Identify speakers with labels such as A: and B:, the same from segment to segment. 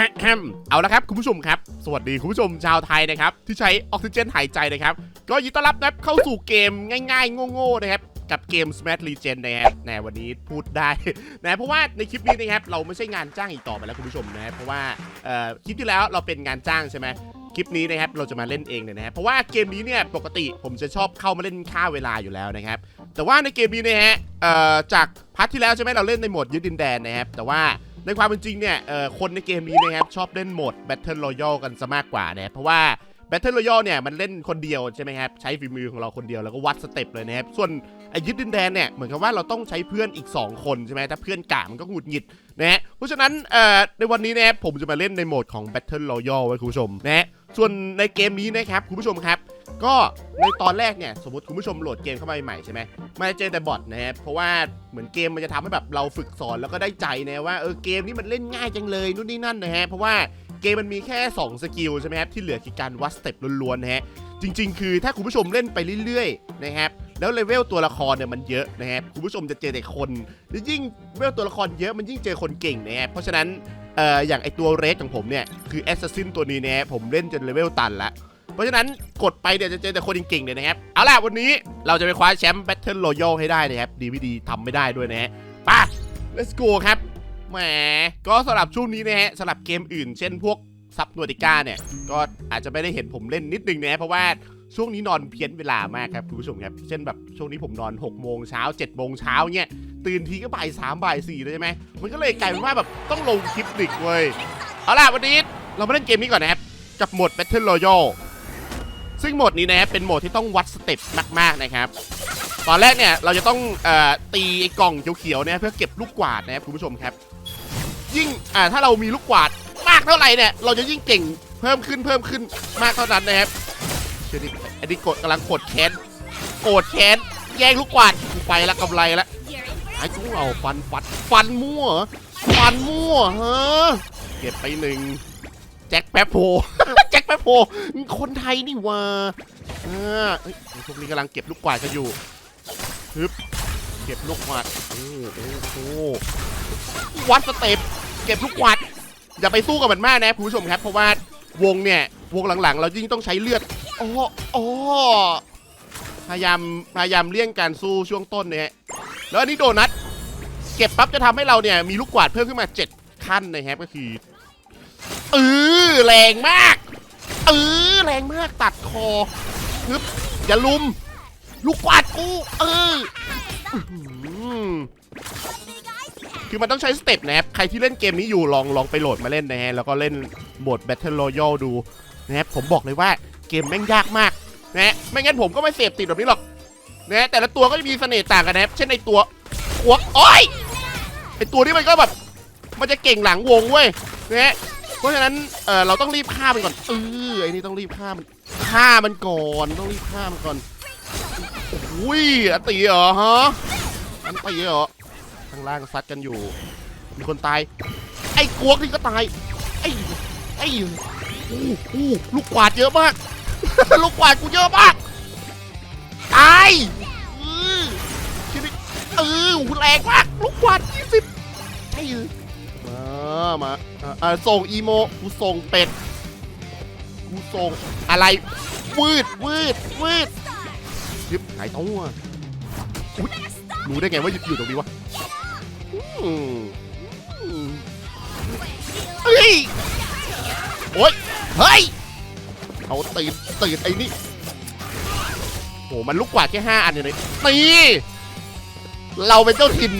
A: แฮมเอาละครับคุณผู้ชมครับ สวัสดีคุณผู้ชมชาวไทยนะครับ ที่ใช้ออกซิเจนหายใจนะครับ ก็ยินดีต้อนรับนะครับเข้าสู่เกมง่ายๆ โง่ๆนะครับ กับเกม Smash Legend นะครับแนวันนี้พูดได้นะเพราะว่าในคลิปนี้นะครับ เราไม่ใช่งานจ้างอีกต่อไปแล้วคุณผู้ชมนะเพราะว่าคลิปที่แล้วเราเป็นงานจ้างใช่ไหมคลิปนี้นะครับเราจะมาเล่นเองเลยนะครับเพราะว่าเกมนี้เนี่ยปกติผมจะชอบเข้ามาเล่นค่าเวลาอยู่แล้วนะครับ แต่ว่าในเกมนี้นะฮะจากพาร์ทที่แล้วใช่ไหมเราเล่นในโหมดยึดดินแดนนะครับแต่ว่า ในความเป็นจริงเนี่ยคนในเกมนี้นะครับชอบเล่นโหมด Battle Royale กันซะมากกว่านะเพราะว่า Battle Royale เนี่ยมันเล่นคนเดียวใช่ไหมครับใช้ฝีมือของเราคนเดียวแล้วก็วัดสเต็ปเลยนะครับส่วนไอ้ยึดดินแดนเนี่ยเหมือนกับว่าเราต้องใช้เพื่อนอีก 2 คนใช่ไหมถ้าเพื่อนกะมันก็หงุดหงิดนะฮะเพราะฉะนั้นเอ่อในวันนี้นะครับผมจะมาเล่นในโหมดของ Battle Royale ไว้คุณผู้ชมนะฮะส่วนในเกมนี้นะครับคุณผู้ชมครับ ก็ในตอนแรกเนี่ยสมมติคุณผู้ชมโหลดเกมเข้ามาใหม่ใช่ไหมมันจะเจอแต่บอทนะครับเพราะว่าเหมือนเกมมันจะทำให้แบบเราฝึกสอนแล้วก็ได้ใจนะว่าเออเกมนี้มันเล่นง่ายจังเลยนู่นนี่นั่นนะฮะเพราะว่า เกมมันมีแค่ 2 สกิลใช่ไหมครับ ที่เหลือคือการวัดสเต็ปล้วนๆนะฮะ จริง ๆ คือถ้าคุณผู้ชมเล่นไปเรื่อยๆนะครับแล้วเลเวลตัวละครเนี่ยมันเยอะนะครับคุณผู้ชมจะเจอแต่คนแล้วยิ่งเลเวลตัวละครเยอะมันยิ่งเจอคนเก่งนะครับเพราะฉะนั้นเอ่ออย่างไอตัวเรสของผมเนี่ยคือแอสซัสซินตัวนี้นะฮะผมเล่นจนเลเวลตันละเพราะฉะนั้นกดไปเดี๋ยวจะเจอแต่คนเก่งๆเลยนะครับเอาล่ะวันนี้เราจะไปคว้าแชมป์ Battle Royale ให้ได้นะครับดีไม่ดีทำไม่ได้ด้วยนะฮะไป let's go ครับ แหมก็สำหรับช่วงนี้นะฮะสำหรับเกมอื่น เช่นพวกซับนวติก้าเนี่ย ก็อาจจะไม่ได้เห็นผมเล่นนิดนึงนะเพราะว่าช่วงนี้นอนเพี้ยนเวลามากครับคุณผู้ชมครับ เช่นแบบช่วงนี้ผมนอน6โมงเช้า7โมงเช้าเนี่ยตื่นทีก็บ่ายสามบ่ายสี่เลยใช่ไหมมันก็เลยกลายเป็นว่าแบบต้องลงคลิปดึกเว้ยเอาล่ะวันนี้เรามาเล่นเกมนี้ก่อนนะครับกับโหมด Battle Royale ซึ่งโหมดนี้นะครับเป็นโหมดที่ต้องวัดสเต็ปมากๆนะครับ ตอนแรกเนี่ยเราจะต้องอตีไอ้กล่องเขียวๆเนี่ยเพื่อเก็บลูกกวาดนะครับคุณผู้ชมครับ ยิ่งอ่าถ้าเรามีลูกกวาดมากเท่าไหร่เนี่ยเราจะยิ่งเก่งเพิ่มขึ้นเพิ่มขึ้นมากเท่านั้นนะครับเชื่อดิอันนี้กดกำลังกดแขนโกดแขนแย่งลูกกวาดกูไปละกำไรละไอ้กูเอาฟันฟันฟันมั่วฟันมั่วเฮ้อเก็บไปหนึ่งแจ็คแป๊บโพแจ็คแป๊บโพคนไทยนี่ว่าอ่าเอ้พวกนี้กำลังเก็บลูกกวาดกันอยู่ฮึบเก็บลูกกวาดโอ้โห วัดสเต็ปเก็บลูกวาดอย่าไปสู้กับมันมากนะคุณผู้ชมครับ เพราะว่าวงเนี่ย วงหลังๆ เรายิ่งต้องใช้เลือดอ๋ออ๋อพยายามพยายามเลี่ยงการสู้ช่วงต้นเนี่ยฮะแล้วอันนี้โดนัทเก็บปั๊บจะทำให้เราเนี่ยมีลูกกวาดเพิ่มขึ้นมา 7 ขั้นนะครับก็คือเออแรงมากเออแรงมากตัดคอฮึบอย่าลุม ลูกกวาดกู เออ คือมันต้องใช้สเต็ปนะครับ ใครที่เล่นเกมนี้อยู่ลองลองไปโหลดมาเล่นนะฮะ แล้วก็เล่นโหมด Battle Royale ดูนะครับ ผมบอกเลยว่าเกมแม่งยากมากนะฮะ ไม่งั้นผมก็ไม่เสพติดแบบนี้หรอกนะฮะแต่ละตัวก็จะมีเสน่ห์ต่างกันนะครับ เช่นในตัวหัวโอ้ยไอตัวนี้มันก็แบบ มันจะเก่งหลังวงเว้ยนะฮะ เพราะฉะนั้นเออเราต้องรีบฆ่ามันก่อน เออไอ้นี่ต้องรีบฆ่ามัน ฆ่ามันก่อน ต้องรีบฆ่ามันก่อนโอ้ยอตีเหรอฮะอันตีเหรอ ข้างล่างซัดกันอยู่ มีคนตาย ไอ้กวกนี่ก็ตาย ไอ้ ไอ้อู้อู้ลูกกวาดเยอะมาก ลูกกวาดกูเยอะมาก ตายเออชีวิตเออหูแรงมาก ลูกกวาดยี่สิบไอ้มามาอ่าอ่าส่งอีโม กูส่งเป็ด กูส่งอะไร วืด วืด วืดยิบหายตัวรู้ได้ไงว่าอยู่ตรงนี้วะ เฮ้ย โอ๊ย เฮ้ยเขาตีนตีนไอ้นี่โห มันลูกกว่าดแค่ห้าอันเลยตี เราเป็นเจ้าถิ่น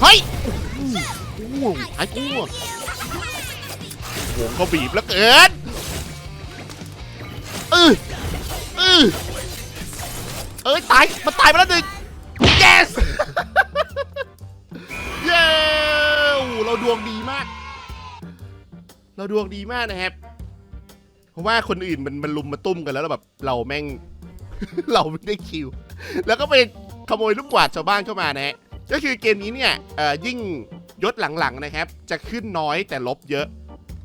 A: เฮ้ยโอ้หไอ้กูวงก็บีบแล้วเกินเออเออเอ้ยตาย มันตายไปแล้วหนึ่ง เราดวงดีมากนะครับ เพราะว่าคนอื่นมันมันลุมมาตุ้มกันแล้วแล้วแบบเราแม่ง เราไม่ได้คิว แล้วก็ไปขโมยลูกกวาดชาวบ้านเข้ามานะฮะก็คือเกมนี้เนี่ยยิ่งยศหลังๆนะครับ จะขึ้นน้อยแต่ลบเยอะ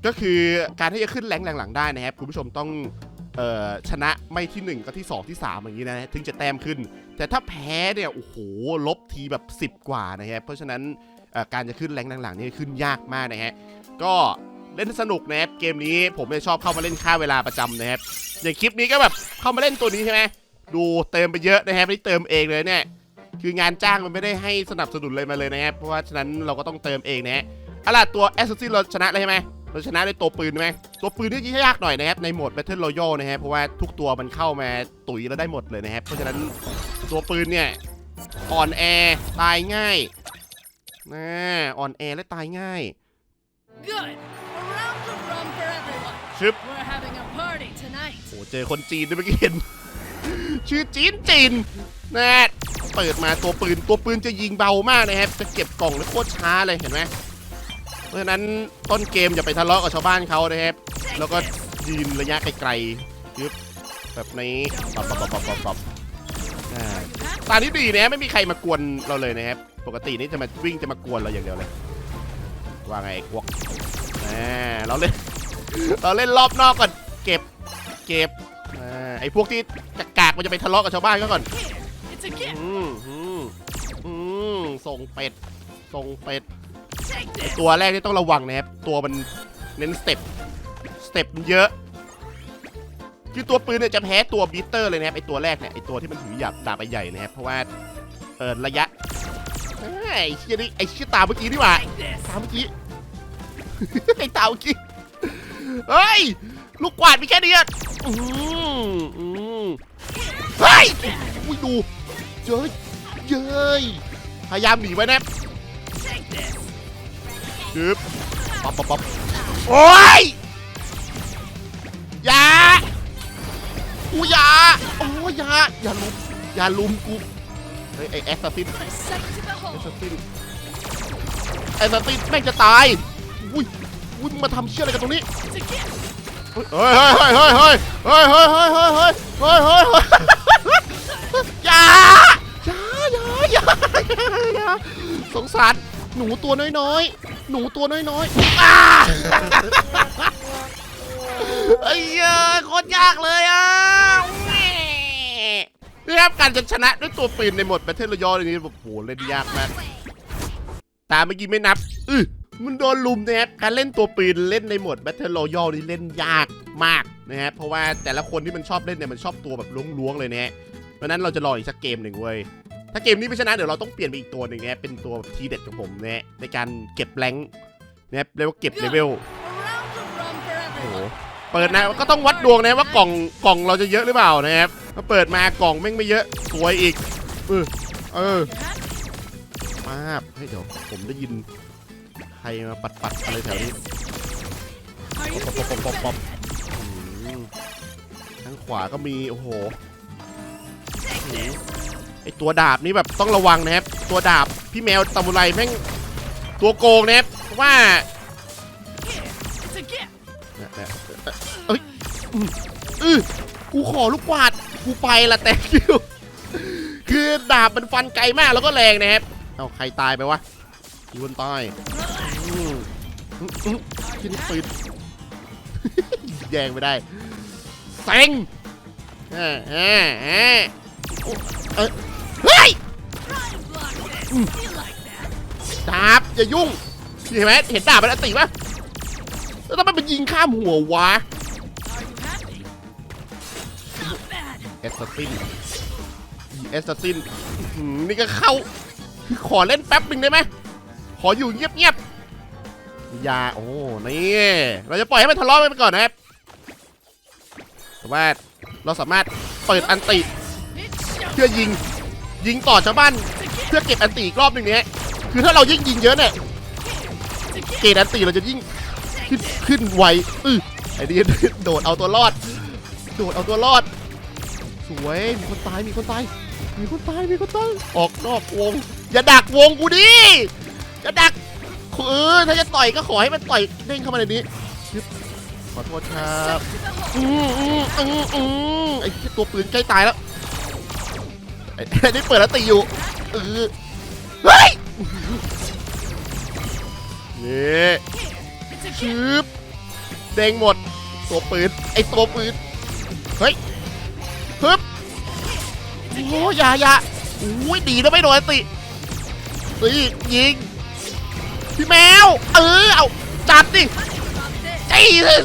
A: ก็คือการที่จะขึ้นแรงหลังๆได้นะครับคุณผู้ชมต้องออชนะไม่ที่ 1 ก็ที่ 2 ที่ 3 อย่างนี้นะฮะถึงจะแต้มขึ้น แต่ถ้าแพ้เนี่ยโอ้โหลบทีแบบ 10 กว่านะครับเพราะฉะนั้นการจะขึ้นแรงหลังๆนี่ขึ้นยากมากนะฮะก็ เล่นสนุกนะครับเกมนี้ผมเนี่ยชอบเข้ามาเล่นค่าเวลาประจำนะครับอย่างคลิปนี้ก็แบบเข้ามาเล่นตัวนี้ใช่ไหมดูเติมไปเยอะนะครับนี่เติมเองเลยเนี่ยคืองานจ้างมันไม่ได้ให้สนับสนุนเลยมาเลยนะครับเพราะว่าฉะนั้นเราก็ต้องเติมเองนะฮะเอล่ะตัวแอสซัสซินเราชนะเลยใช่ไหมเราชนะด้วยตัวปืนใช่ไหมตัวปืนนี่ยากหน่อยนะครับในโหมด Battle Royale นะฮะเพราะว่าทุกตัวมันเข้ามาตุ๋ยแล้วได้หมดเลยนะครับเพราะฉะนั้นตัวปืนเนี่ยอ่อนแอตายง่ายนะอ่อนแอและตายง่าย
B: Good.
A: ชึบ
B: We're having a party tonight.
A: โอ้เจอคนจีนด้วยเมื่อกี้เห็น ชื่อจีนจีนนะเปิดมาตัวปืนตัวปืนจะยิงเบามากนะครับ จะเก็บกล่องแล้วโคตรช้าเลยเห็นไหมเพราะฉะนั้นต้นเกมอย่าไปทะเลาะกับชาวบ้านเขานะครับ แล้วก็ยืนระยะไกลๆยึบแบบนี้ปับปับปับปับปับปับอ่าตานี้ดีนะไม่มีใครมากวนเราเลยนะครับ ปกตินี่จะมาวิ่งจะมากวนเราอย่างเดียวเลย ว่าไงไอ้พวกอ่าเราเล่น เราเล่นรอบนอกก่อน เก็บ เก็บอไอ้พวกที่กากากๆมันจะไปทะเลาะกับชาวบ้านเขาก่อนอืมอืมอืมส่งเป็ด ส่งเป็ด ตัวแรกนี่ต้องระวังนะครับ ตัวมันเน้นสเต็ป สเต็ปเยอะ คือตัวปืนเนี่ยจะแพ้ตัวบีเตอร์เลยนะครับไอตัวแรกเนี่ยไอตัวที่มันถือหยับดาบใหญ่นะครับ เพราะว่าเออระยะไอ้เชี่ยนี่ไอ้เชี่ยตาเมื่อกี้นี่หว่าตาเมื่อกี้ไอ้ตาเมื่อกี้ เฮ้ย ลูกกวาดมีแค่นี้อะอืมอืมเฮ้ยอุ้ยดูเย้ยเย้ยพยายามหนีไว้นะดึบปั๊บปั๊บปั๊บโอ้ยอย่ากูอย่าโอ้ยอย่าอย่าลุมอย่าลุมกูเฮ้ยไอแอสซัสซิน
B: Put a sight to
A: แอสซัสซินแอสซัสซินแม่งจะตายอุ้ย อุ้ยมึงมาทำเชี่ยอะไรกันตรงนี้เฮ้ยเฮ้ยเฮ้ยเฮ้ยเฮ้ยเฮ้ยเฮ้ยเฮ้ยเฮ้ยเฮ้ยเฮ้ยเฮ้ยอย่าอย่าอย่าอย่าอย่าสงสารหนูตัวน้อยๆ หนูตัวน้อยๆอ้าไอ้เหี้ยโคตรยากเลยอะแหม่นี่ครับการจะชนะด้วยตัวปืนในโหมด Battle Royale นี้แบบโหเล่นยากมากตาเมื่อกี้ไม่นับ อือ มันโดนลุมนะครับการเล่นตัวปืนเล่นในโหมด Battle Royale นี่เล่นยากมากนะครับเพราะว่าแต่ละคนที่มันชอบเล่นเนี่ยมันชอบตัวแบบล้วงๆเลยนะฮะเพราะฉะนั้นเราจะรออีกสักเกมหนึ่งเว้ยถ้าเกมนี้ไม่ชนะเดี๋ยวเราต้องเปลี่ยนไปอีกตัวหนึ่งนะฮะเป็นตัวทีเด็ดของผมนะฮะในการเก็บแรงค์นะครับเรียกว่าเก็บเลเวล
B: A round of rum for
A: โอ้โห
B: everyone.
A: เปิดนะก็ต้องวัดดวงนะว่ากล่องกล่องเราจะเยอะหรือเปล่านะครับถ้าเปิดมากล่องแม่งไม่เยอะสวยอีกเออเออ
B: You happy?
A: มาบเฮ้ยเดี๋ยวผมได้ยิน ใครมาปัดปัดๆอะไรแถวนี้ป๊อปป๊อป
B: feeling
A: ป๊อปป๊อป
B: better?
A: อืมทางขวาก็มี โอ้โหไอตัวดาบนี่แบบต้องระวังนะครับ ตัวดาบพี่แมวตามุไรแม่งตัวโกงนะครับเพราะว่าเอ้ยอืมอือกูขอลูกกวาด กูไปละแต่คิวคือดาบมันฟันไกลมากแล้วก็แรงนะครับ เอาใครตายไปวะ มีคนตาย
B: Relax.
A: อืมอืมอืม
B: Are
A: ที่นี่ปืนแยงไม่ได้เซ็งเอ่าอ่าอ่าเอ้ยเฮ้ยดาบอย่ายุ่ง เห็นไหมเห็นดาบมันอติปะแล้วทำไมมันยิงข้ามหัววะ
B: Are you happy? Not bad.
A: แอสซินแอสซัสซินนี่ก็เข้า ขอเล่นแป๊บหนึ่งได้ไหม ขออยู่เงียบๆอย่าโอ้นี่เราจะปล่อยให้มันทะเลาะไปก่อนนะครับแต่ว่าเราสามารถเปิดอันติเพื่อยิงยิงต่อชาวบ้านเพื่อเก็บอันติอีกรอบหนึ่งเนี้ยคือถ้าเรายิ่งยิงเยอะเนี่ยเกรดอันติเราจะยิ่งขึ้นขึ้นไวอือไอ้นี่โดดเอาตัวรอด โดดเอาตัวรอด สวยมีคนตายมีคนตายมีคนตายมีคนตายออกนอกวง อย่าดักวงกูดิ อย่าดักเออถ้าจะต่อยก็ขอให้มันต่อยเด้งเข้ามาในนี้ขอโทษครับอืมอืมอืมอืมไอ้ตัวปืนใกล้ตายแล้วไอ้ไอ้นี่เปิดแล้วตีอยู่เออเฮ้ยนี่ชืบเด้งหมด ตัวปืนไอ้ตัวปืนเฮ้ยฮึบโอ้
B: gift.
A: อยาอยาอุ้ยดีนะไม่โดนอันติตียิง พี่แมว เออเอาจัดดิ
B: What about this?
A: Jesus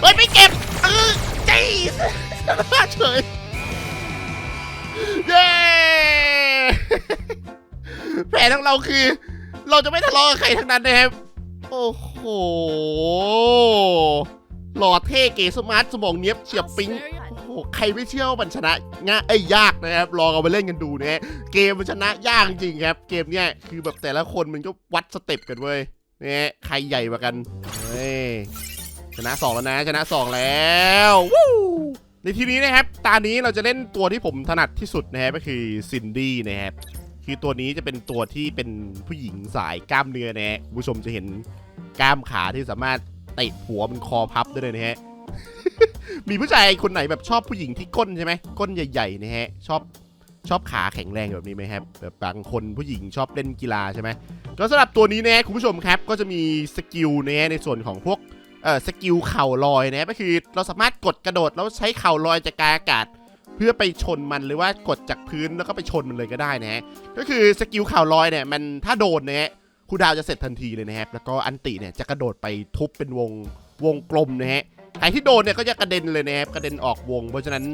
A: เฮ้ยไม่เก็บ เออ Jesus เฉยเย้แผนของเราคือ เราจะไม่ทะเลาะกับใครทั้งนั้นนะครับ โอ้โห หล่อเท่เก๋สมาร์ทสมองเนี้ยบเฉียบปิ๊ง โอ้โหใครไม่เชื่อว่ามันชนะง่ายไอ้ยากนะครับลองเอาไปเล่นกันดูนะฮะเกมมันชนะยากจริงครับ เกมเนี้ยคือแบบแต่ละคนมันก็วัดสเต็ปกันเว้ยนี่ยใครใหญ่กว่ากันเฮ้ยชนะสองแล้วนะ ชนะสองแล้ววู้ในทีนี้นะครับ ตานี้เราจะเล่นตัวที่ผมถนัดที่สุดนะครับก็คือซินดี้นะครับคือตัวนี้จะเป็นตัวที่เป็นผู้หญิงสายกล้ามเนื้อนะฮะคุณผู้ชมจะเห็นกล้ามขาที่สามารถเตะหัวมันคอพับได้เลยนะฮะ มีผู้ชายคนไหนแบบชอบผู้หญิงที่ก้นใช่ไหมก้นใหญ่ๆนะฮะ ชอบชอบขาแข็งแรงแบบนี้ไหมครับแบบบางคนผู้หญิงชอบเล่นกีฬาใช่ไหมก็สำหรับตัวนี้นะคุณผู้ชมครับ ก็จะมีสกิลนะในส่วนของพวกเอ่อสกิลเข่าลอยนะก็คือเราสามารถกดกระโดดแล้วใช้เข่าลอยจากางอากาศ เพื่อไปชนมันหรือว่ากดจากพื้นแล้วก็ไปชนมันเลยก็ได้นะฮะก็คือสกิลเข่าลอยเนี่ยมันถ้าโดนนะฮะคูลดาวจะเสร็จทันทีเลยนะครับแล้วก็อันติเนี่ยจะกระโดดไปทุบเป็นวงวงกลมนะฮะ ครที่โดนเนี่ยก็จะกระเด็นเลยนะครับกระเด็นออกวง เพราะฉะนั้น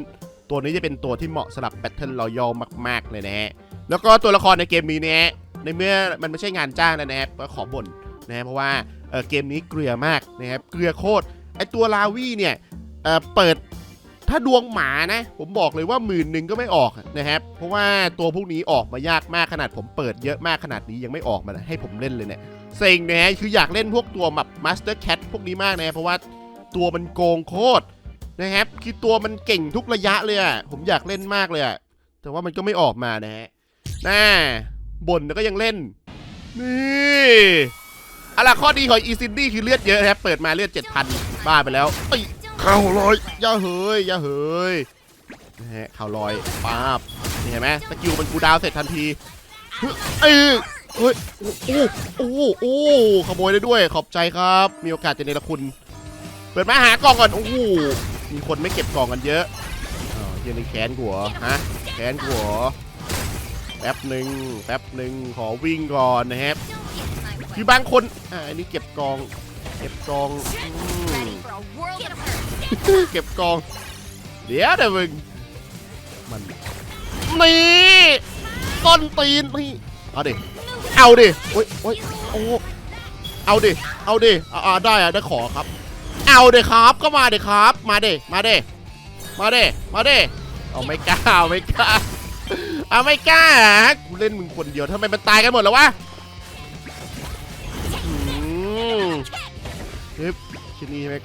A: ตัวนี้จะเป็นตัวที่เหมาะสำหรับ Battle Royale มากๆเลยนะฮะแล้วก็ตัวละครในเกมนี้เนี่ยในเมื่อมันไม่ใช่งานจ้างแล้วนะครับก็ขอบ่นนะฮะเพราะว่าเเกมนี้เกลือมากนะครับเกลือโคตรไอตัวลาวี่เนี่ยเเปิดถ้าดวงหมานะ ผมบอกเลยว่าหมื่นหนึ่งก็ไม่ออกนะครับ เพราะว่าตัวพวกนี้ออกมายากมากขนาดผมเปิดเยอะมากขนาดนี้ยังไม่ออกมาให้ผมเล่นเลยเนี่ยเซ็งนะคืออยากเล่นพวกตัวแบบ Master Cat พวกนี้มากนะเพราะว่า ตัวมันโกงโคตรนะครับ คือตัวมันเก่งทุกระยะเลยอะผมอยากเล่นมากเลยอะแต่ว่ามันก็ไม่ออกมานะฮะน่าบ่นแล้วก็ยังเล่น นี่อะล่ะข้อดีของอีซินดี้คือเลือดเยอะนะครับ เปิดมาเลือด 7,000 บ้าไปแล้วเอ้ยเข่าลอยอย่าเฮยอย่าเฮยนะฮะเข่าลอยป๊าบนี่เห็นไหมสกิลมันกูดาวเสร็จทันทีเฮ้ยเอ้ยเฮ้ยโอ้โหโอ้โหโอ้โหขโมยได้ด้วยขอบใจครับ มีโอกาสจะเนรคุณ เปิดมาหากล่องก่อน โอ้โห มีคนไม่เก็บกล่องกันเยอะอ้าวเฮียนี่แขนกูเหรอฮะ แขนกูเหรอแป๊บหนึ่งแป๊บหนึ่งขอวิ่งก่อนนะครับ คือบางคน อ่าอันนี้เก็บกล่อง เก็บกล่องเก็บกล่อง เดี๋ยวเดี๋ยวมึงมันนี่ต้นตีนนี่เอาดิ เอาดิ โอ้ยโอ้ยโอ้เอาดิ เอาดิ อ่าอ่าได้อะได้ขอครับ เอาเดครับ ก็มาเดครับ มาเดมาเดมาเดมาเดเอาไม่กล้าเอาไม่กล้าเอาไม่กล้าฮะกูเล่นมึงคนเดียวทำไมมันตายกันหมดแล้ววะอืมเฮ้ยชิ้นนี้ใช่ไหม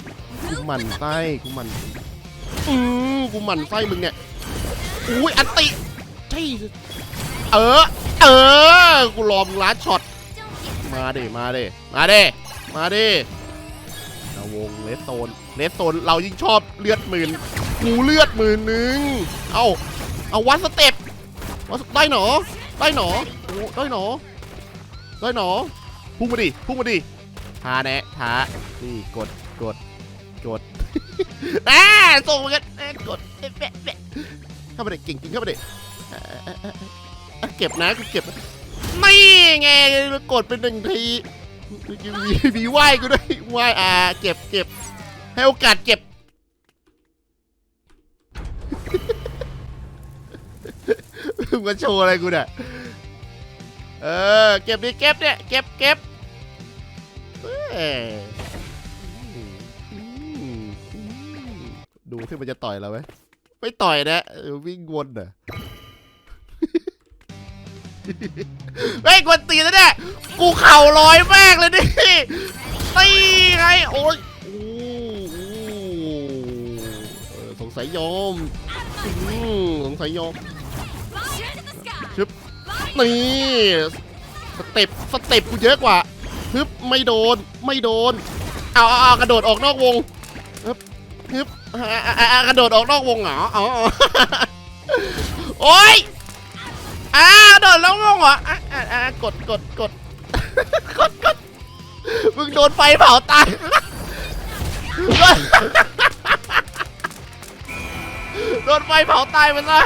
A: กูหมั่นไส้กูหมั่นอืมกูหมั่นไส้มึงเนี่ยอุ้ยอันติใช่เออ เออ กูรอมึงล้านช็อต มาเดมาเดมาเดมาเด วงเลสโซนเลสโซนเรายิ่งชอบเลือดหมื่นกูเลือดหมื่นหนึ่งเอาเอาวัดสเต็ปวัดสได้หนอ ได้หนอโอ้ได้หนอ ได้หนอพุ่งมาดิพุ่งมาดิท้าแนะท้านี่กดกดกดอ่าส่งมากันเอ้ยกดเอ๊ะแปะแปะเข้าไปเด็กเก่งจริงเข้าไปเด็อ่าอ่าอ่าอ่าเก็บนะกูเก็บไม่ไงกดเป็นหนึ่งที มีมีไหวกูด้วยไหวอ่าเก็บเก็บให้โอกาสเก็บ มึงมาโชว์อะไรกูเนี่ยเออเก็บดิเก็บเนี่ยเก็บเก็บดูที่มันจะต่อยเราไหมไม่ต่อยนะวิ่งวนเหรอ เฮ้ยกวนตีนแล้วเนี่ยกูเข่าลอยมากเลยดิตีไงโอ้ยโอ้สงสัยยอมสงสัยยอมชึบนี่สเต็ปสเต็ปกูเยอะกว่าฮึบไม่โดนไม่โดนเอาเอากระโดดออกนอกวงฮึบฮึบกระโดดออกนอกวงเหรออ๋ออ๋อโอ้ย อ่าโดนแล้วงงเหรออะอะอะกดกดกดกดกดมึงโดนไฟเผาตายโดนไฟเผาตายมันซะ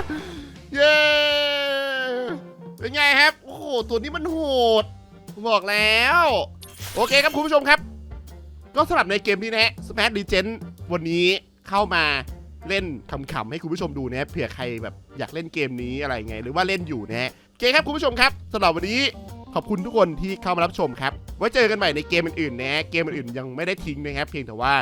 A: เย้เป็นไงครับโอ้โหตัวนี้มันโหดผมบอกแล้ว โอเคครับคุณผู้ชมครับ ก็สำหรับในเกมนี้นะฮะ Smash Legend วันนี้เข้ามา เล่นขำๆให้คุณผู้ชมดูนะเผื่อใครแบบอยากเล่นเกมนี้อะไรไง หรือว่าเล่นอยู่นะโอเคครับคุณผู้ชมครับสำหรับวันนี้ขอบคุณทุกคนที่เข้ามารับชมครับ ไว้เจอกันใหม่ในเกมอื่นๆนะ เกมอื่นๆยังไม่ได้ทิ้งนะครับ เพียงแต่ว่า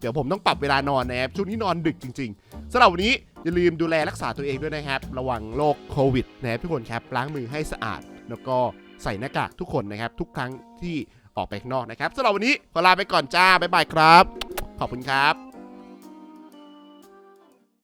A: เดี๋ยวผมต้องปรับเวลานอนนะครับ ช่วงนี้นอนดึกจริงๆสำหรับวันนี้อย่าลืมดูแลรักษาตัวเองด้วยนะครับ ระวังโรคโควิดนะครับทุกคนครับ ล้างมือให้สะอาด แล้วก็ใส่หน้ากากทุกคนนะครับ ทุกครั้งที่ออกไปข้างนอกนะครับสำหรับวันนี้ขอลาไปก่อนจ้าบ๊ายบายครับ ขอบคุณครับ